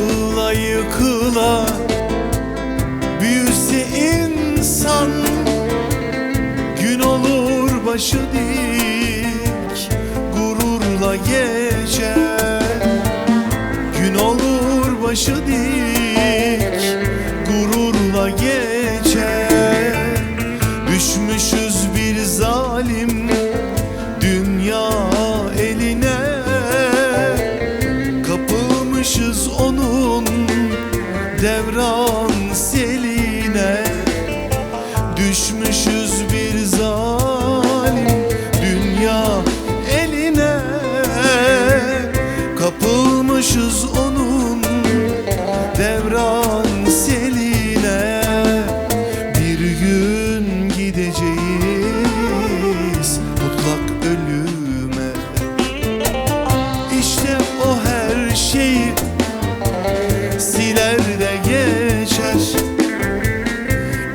Yıkıla yıkıla. Büyüse insan Gün olur başı dik. Gururla geçer. Gün olur başı dik. Gururla geçer. Düşmüşüz bir zalim devran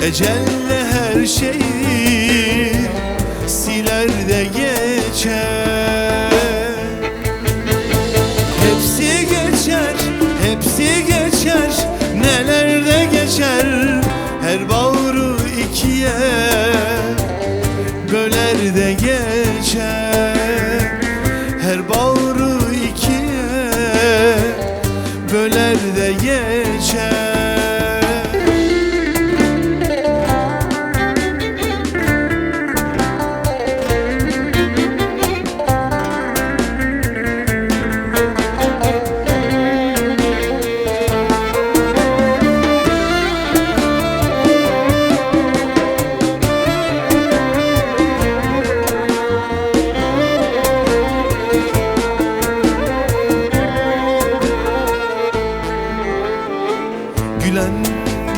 Ecelle her şeyi siler de geçer. Hepsi geçer, hepsi geçer Neler de geçer. Her bağrı ikiye Böler de geçer. Her bağrı ikiye Böler de geçer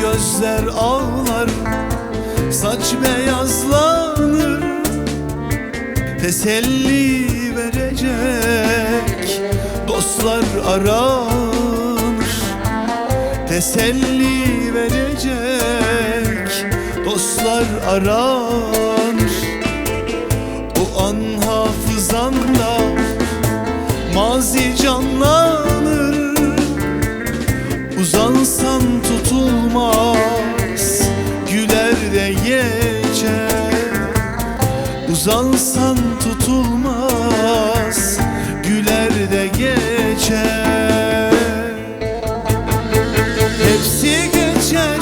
gözler ağlar Saç beyazlanır. Teselli verecek Dostlar aranır. Teselli verecek Dostlar aranır. O an hafızanda Uzansan tutulmaz Güler de geçer. Hepsi geçer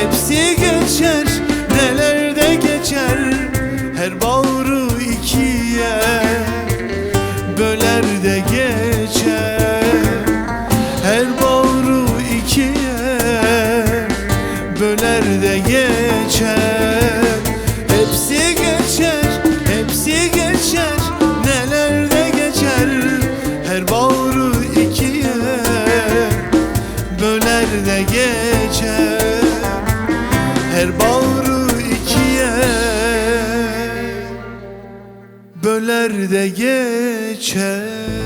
Hepsi geçer Neler de geçer. Her bağrı ikiye Böler de geçer. Her bağrı ikiye böler de geçer böler de geçer